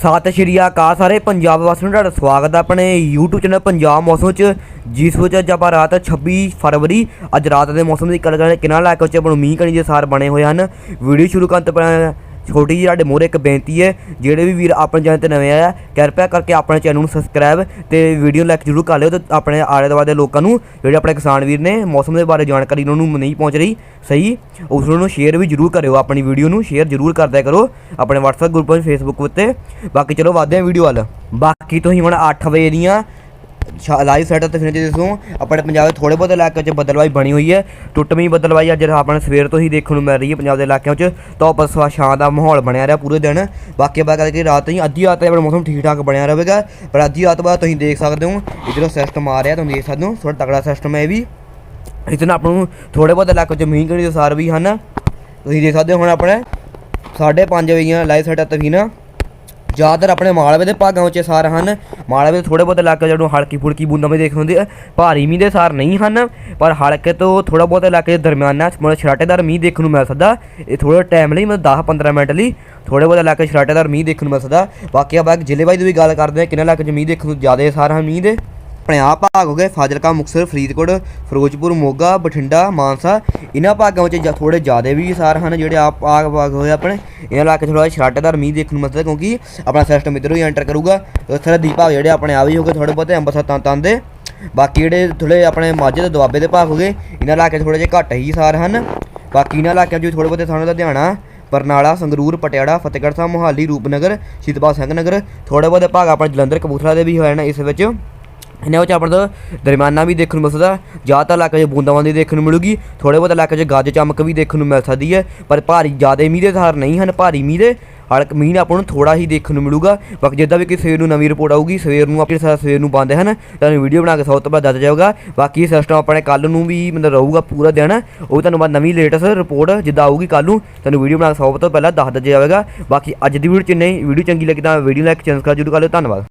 ਸਤਿ ਸ਼੍ਰੀ ਅਕਾਲ ਸਾਰੇ ਪੰਜਾਬ ਵਾਸੀਆਂ ਨੂੰ, ਤੁਹਾਡਾ ਸਵਾਗਤ ਹੈ ਆਪਣੇ YouTube ਚੈਨਲ ਪੰਜਾਬ ਮੌਸਮ ਚ ਜਿਸ ਵਿੱਚ ਅੱਜ ਆਪਾਂ ਰਾਤ 26 ਫਰਵਰੀ, ਅੱਜ ਰਾਤ ਦੇ ਮੌਸਮ ਦੀ ਗੱਲ ਕਰਾਂਗੇ, ਕਿਨਾਂ ਇਲਾਕੇ 'ਚ ਆਪਾਂ ਨੂੰ ਮੀਂਹ ਕਣੀ ਦੇ ਸਾਰ ਬਣੇ ਹੋਏ ਹਨ। ਵੀਡੀਓ ਸ਼ੁਰੂ ਕਰਨ ਤੋਂ ਪਹਿਲਾਂ ਛੋਟੀ ਜਿਹੀ ਸਾਡੇ ਮੂਹਰੇ ਇੱਕ ਬੇਨਤੀ ਹੈ, ਜਿਹੜੇ ਵੀ ਵੀਰ ਆਪਣੇ ਚੈਨਲ ਤੇ ਨਵੇਂ ਆਏ ਆ, ਕਿਰਪਾ ਕਰਕੇ ਆਪਣੇ ਚੈਨਲ ਨੂੰ ਸਬਸਕ੍ਰਾਈਬ ਤੇ ਵੀਡੀਓ ਲਾਈਕ ਜ਼ਰੂਰ ਕਰ ਲਿਓ ਤੇ ਆਪਣੇ ਆਲੇ ਦੁਆਲੇ ਦੇ ਲੋਕਾਂ ਨੂੰ, ਜਿਹੜੇ ਆਪਣੇ ਕਿਸਾਨ ਵੀਰ ਨੇ, ਮੌਸਮ ਦੇ ਬਾਰੇ ਜਾਣਕਾਰੀ ਉਹਨਾਂ ਨੂੰ ਨਹੀਂ ਪਹੁੰਚ ਰਹੀ, ਸਹੀ, ਉਸ ਨੂੰ ਸ਼ੇਅਰ ਵੀ ਜ਼ਰੂਰ ਕਰਿਓ, ਆਪਣੀ ਵੀਡੀਓ ਨੂੰ ਸ਼ੇਅਰ ਜ਼ਰੂਰ ਕਰਦਿਆ ਕਰੋ, ਆਪਣੇ WhatsApp ਗਰੁੱਪ ਵਿੱਚ Facebook ਉੱਤੇ। ਬਾਕੀ ਚਲੋ, ਵਧਦੇ ਹਾਂ ਵੀਡੀਓ ਵੱਲ। ਬਾਕੀ ਤੁਸੀਂ ਹੁਣ 8 ਵਜੇ ਦੀਆਂ ਲਾਈਵ ਸੈਟਅਪ ਤੇ ਫਿਰ ਜੇ ਦੱਸੋ ਆਪਣੇ ਪੰਜਾਬ ਦੇ ਥੋੜੇ ਬਹੁਤ ਇਲਾਕਿਆਂ 'ਚ ਬਦਲਵਾਈ ਬਣੀ ਹੋਈ ਹੈ। ਟੁੱਟਵੀਂ ਬੱਦਲਵਾਈ ਅੱਜ ਆਪਣੇ ਸਵੇਰ ਤੋਂ ਹੀ ਦੇਖਣ ਨੂੰ ਮਿਲ ਰਹੀ ਹੈ ਪੰਜਾਬ ਦੇ ਇਲਾਕਿਆਂ 'ਚ। ਧੁੱਪ ਪਸਵਾ ਛਾਂ ਦਾ ਮਾਹੌਲ ਬਣਿਆ ਰਿਹਾ ਪੂਰੇ ਦਿਨ। ਬਾਕੀ ਬਾਤ ਕਰਕੇ ਰਾਤ ਹੀ ਅੱਧੀ ਰਾਤ ਤੱਕ ਆਪਣਾ ਮੌਸਮ ਠੀਕ ਠਾਕ ਬਣਿਆ ਰਹੇਗਾ। ਪਰ ਅੱਧੀ ਰਾਤ ਬਾਅਦ ਤੁਸੀਂ ਦੇਖ ਸਕਦੇ ਹੋ, ਇਧਰੋਂ ਸਿਸਟਮ ਆ ਰਿਹਾ ਤੁਸੀਂ ਦੇਖ ਸਕਦੇ ਹੋ ਥੋੜਾ ਤਕੜਾ ਸਿਸਟਮ ਹੈ ਇਹ ਵੀ। ਇਸ ਨਾਲ ਆਪਾਂ ਨੂੰ ਥੋੜੇ ਬਹੁਤ ਇਲਾਕਿਆਂ 'ਚ ਮੀਂਹ ਕਣੀ ਦੇ ਸਾਰ ਵੀ ਹਨ। ਤੁਸੀਂ ਦੇਖ ਸਕਦੇ ਹੋ ਹੁਣ ਆਪਣੇ 5:30 ਵਜੇ ਲਾਈਵ ਸੈਟਅਪ ਤੇ ਵੀ ਨਾ ਜ਼ਿਆਦਾਤਰ ਆਪਣੇ ਮਾਲਵੇ ਦੇ ਭਾਗਾਂ ਵਿੱਚ ਸਾਰ ਹਨ। ਮਾਲਵੇ ਦੇ ਥੋੜੇ ਬਹੁਤ ਇਲਾਕੇ ਜਿਹੜੋਂ ਹਲਕੀ ਫੁਲਕੀ ਬੂੰਦਾਂ ਵੀ ਦੇਖਣ ਹੁੰਦੀ ਹੈ। ਭਾਰੀ ਮੀਂਹ ਦੇ ਸਾਰ ਨਹੀਂ ਹਨ, ਪਰ ਹਲਕੇ ਤੋਂ ਥੋੜਾ ਬਹੁਤ ਇਲਾਕੇ ਦੇ ਦਰਮਿਆਨਾ ਮਤਲਬ ਛਰਾਟੇਦਾਰ ਮੀਂਹ ਦੇਖਣ ਨੂੰ ਮਿਲ ਸਕਦਾ। ਇਹ ਥੋੜਾ ਟਾਈਮ ਲਈ ਮਤਲਬ 10-15 ਮਿੰਟ ਲਈ ਥੋੜੇ ਬਹੁਤ ਇਲਾਕੇ ਛਰਾਟੇਦਾਰ ਮੀਂਹ ਦੇਖਣ ਨੂੰ ਮਿਲ ਸਕਦਾ। ਬਾਕੀ ਆਪਾਂ ਜ਼ਿਲ੍ਹੇ ਵਾਈ ਦੀ ਵੀ ਗੱਲ ਕਰਦੇ ਹਾਂ, ਕਿੰਨੇ ਇਲਾਕੇ 'ਚ ਮੀਂਹ ਦੇਖਣ ਨੂੰ ਜ਼ਿਆਦਾ ਸਾਰ ਹਨ ਮੀਂਹ ਦੇ? ਆਪਣੇ ਆਪ ਭਾਗ ਹੋ ਗਏ। ਫਾਜ਼ਿਲਕਾ, ਮੁਕਤਸਰ, ਫਰੀਦਕੋਟ, ਫਿਰੋਜ਼ਪੁਰ, ਮੋਗਾ, ਬਠਿੰਡਾ, ਮਾਨਸਾ। ਇਹਨਾਂ ਭਾਗਾਂ ਵਿੱਚ ਜਾਂ ਥੋੜੇ ਜ਼ਿਆਦਾ ਵੀ ਸਾਰ ਹਨ, ਜਿਹੜੇ ਆਪ ਭਾਗ ਭਾਗ ਹੋਏ ਆਪਣੇ। ਇਹਨਾਂ ਇਲਾਕੇ ਥੋੜਾ ਛਰਾਟੇਦਾਰ ਮੀਂਹ ਦੇਖਣ ਨੂੰ ਮਿਲਦਾ ਕਿਉਂਕਿ ਆਪਣਾ ਸਿਸਟਮ ਇੱਧਰੋਂ ਹੀ ਐਂਟਰ ਕਰੂਗਾ। ਉਸ ਤਰ੍ਹਾਂ ਦੀਪਾਵ ਜਿਹੜੇ ਆਪਣੇ ਆਪ ਹੀ ਹੋ ਗਏ ਥੋੜੇ ਬਹੁਤੇ ਅੰਬਰਸਰ ਤਾਂ ਤਾਂ ਦੇ। ਬਾਕੀ ਜਿਹੜੇ ਥੋੜੇ ਆਪਣੇ ਮਾਝੇ ਤੇ ਦੁਆਬੇ ਦੇ ਭਾਗ ਹੋ ਗਏ ਇਹਨਾਂ ਇਲਾਕੇ ਥੋੜੇ ਜਿਹੇ ਘੱਟ ਹੀ ਸਾਰ ਹਨ। ਬਾਕੀ ਇਹਨਾਂ ਇਲਾਕਿਆਂ 'ਚ ਵੀ ਥੋੜੇ ਬਹੁਤੇ ਸਾਨੂੰ ਲੁਧਿਆਣਾ, ਬਰਨਾਲਾ, ਸੰਗਰੂਰ, ਪਟਿਆਲਾ, ਫਤਿਹਗੜ੍ਹ ਸਾਹਿਬ, ਮੋਹਾਲੀ, ਰੂਪਨਗਰ ਸ਼ਹੀਦਬਾਦ ਸਿੰਘ ਨਗਰ ਥੋੜੇ ਬਹੁਤੇ ਭਾਗ ਆਪਣੇ ਜਲੰਧਰ ਕਪੂਰਥਲਾ ਦੇ ਵੀ ਹੋਏ ਨੇ ਇਸ ਵਿੱਚ। ਇਹਨਾਂ ਵਿੱਚ ਆਪਣੇ ਤੋਂ ਦਰਮਿਆਨਾ ਵੀ ਦੇਖਣ ਨੂੰ ਮਿਲ ਸਕਦਾ ਜ਼ਿਆਦਾਤਰ ਇਲਾਕੇ 'ਚ ਬੂੰਦਾਬਾਂਦੀ ਦੇਖਣ ਨੂੰ ਮਿਲੂਗੀ ਥੋੜੇ ਬਹੁਤ ਇਲਾਕੇ 'ਚ ਗੱਜ ਚਮਕ ਵੀ ਦੇਖਣ ਨੂੰ ਮਿਲ ਸਕਦੀ ਹੈ, ਪਰ ਭਾਰੀ ਜ਼ਿਆਦਾ ਮੀਂਹ ਦੇ ਸਾਰ ਨਹੀਂ ਹਨ, ਭਾਰੀ ਮੀਂਹ ਦੇ, ਹਲਕ ਮੀਂਹ ਨਾਲ ਆਪਾਂ ਨੂੰ ਥੋੜਾ ਹੀ ਦੇਖਣ ਨੂੰ ਮਿਲੂਗਾ, ਬਾਕੀ ਜਿੱਦਾਂ ਵੀ ਕਿ ਸਵੇਰ ਨੂੰ ਨਵੀਂ ਰਿਪੋਰਟ ਆਊਗੀ, ਸਵੇਰ ਨੂੰ ਆਪਣੇ ਸਾਰਾ ਸਵੇਰ ਨੂੰ ਪਾਉਂਦੇ ਹਨ ਤੁਹਾਨੂੰ ਵੀਡੀਓ ਬਣਾ ਕੇ ਸਭ ਤੋਂ ਪਹਿਲਾਂ ਦੱਸ ਜਾਊਗਾ, ਬਾਕੀ ਇਹ ਸਿਸਟਮ ਆਪਣੇ ਕੱਲ ਨੂੰ ਵੀ ਮਤਲਬ ਰਹੂਗਾ ਪੂਰਾ ਦਿਨ, ਉਹ ਤੁਹਾਨੂੰ ਬਾਅਦ ਨਵੀਂ ਲੇਟੈਸਟ ਰਿਪੋਰਟ ਜਿੱਦਾਂ ਆਊਗੀ ਕੱਲ ਨੂੰ, ਤੁਹਾਨੂੰ ਵੀਡੀਓ ਬਣਾ ਕੇ ਸਭ ਤੋਂ ਪਹਿਲਾਂ ਦੱਸ ਦਿੱਤਾ ਜਾਵੇਗਾ, ਬਾਕੀ ਅੱਜ ਦੀ ਵੀਡੀਓ ਚ ਨਹੀਂ ਵੀਡੀਓ ਚੰਗੀ ਲੱਗੀ ਤਾਂ ਵੀਡੀਓ ਲਾਈਕ ਚੈਨਲ ਸਬਸਕ੍ਰਾਈਬ ਜ਼ਰੂਰ ਕਰ ਲਿਓ, ਧੰਨਵਾਦ।